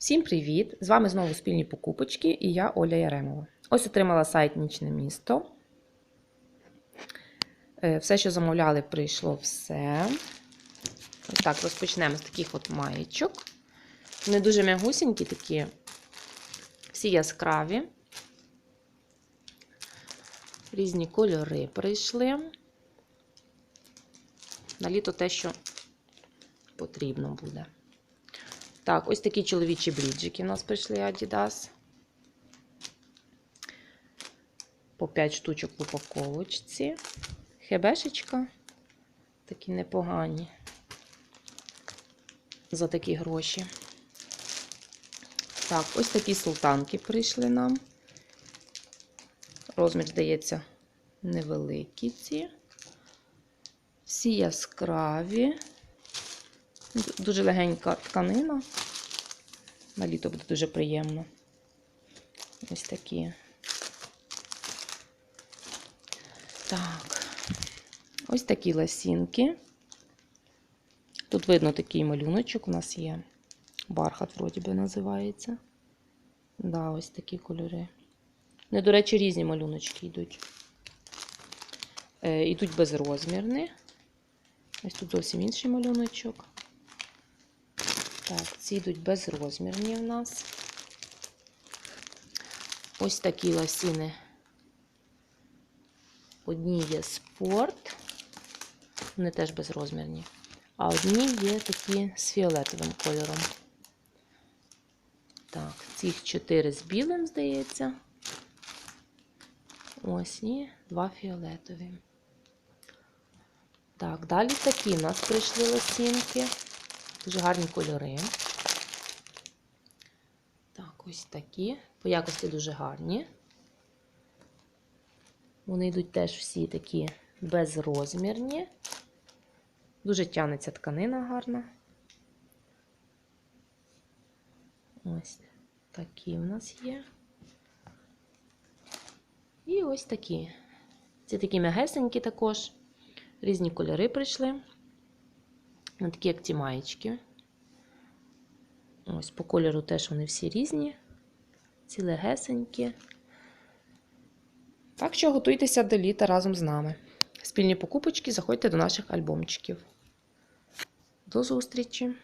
Всім привіт! З вами знову спільні покупочки і я Оля Яремова. Ось отримала сайт Нічне місто. Е, Все, що замовляли, прийшло все. Ось так, розпочнемо з таких от маєчок. Вони дуже м'ягусінькі такі, всі яскраві. Різні кольори прийшли. На літо те, що потрібно буде. Так, ось такі чоловічі бріджики у нас прийшли Adidas. По 5 штучок в упаковочці. Хебешечка. Такі непогані. За такі гроші. Так, ось такі султанки прийшли нам. Розмір, здається, невеликий ці. Всі яскраві. Дуже легенька тканина. На літо буде дуже приємно. Ось такі. Так. Ось такі ласінки. Тут видно такий малюночок у нас є. Бархат, вроді би, називається. Да, ось такі кольори. Не, до речі, різні малюночки йдуть. Е, Йдуть безрозмірні. Ось тут зовсім інший малюночок. Так, ці йдуть безрозмірні в нас. Ось такі лосіни. Одні є спорт, вони теж безрозмірні. А одні є такі з фіолетовим кольором. Так, цих чотири з білим, здається. Ось і два фіолетові. Так, далі такі у нас прийшли лосінки. Дуже гарні кольори. Так, ось такі. По якості дуже гарні. Вони йдуть теж всі такі безрозмірні. Дуже тянеться тканина гарна. Ось такі у нас є. І ось такі. Ці такі м'ягесенькі також. Різні кольори прийшли. Ось такі, як ті маєчки. Ось по кольору теж вони всі різні. Ці легесенькі. Так що готуйтеся до літа разом з нами. Спільні покупочки, заходьте до наших альбомчиків. До зустрічі!